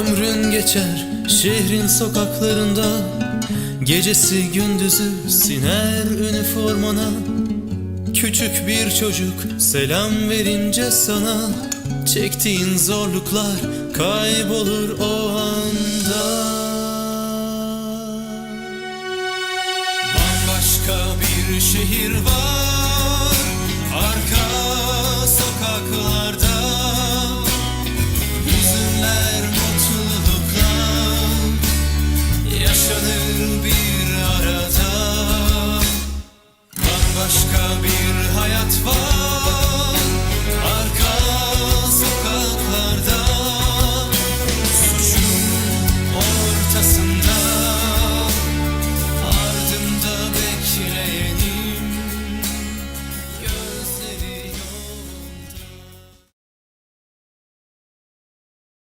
Ömrün geçer şehrin sokaklarında Gecesi gündüzü siner üniformana. Küçük bir çocuk selam verince sana Çektiğin zorluklar kaybolur o anda. Bambaşka bir şehir var Arka sokaklar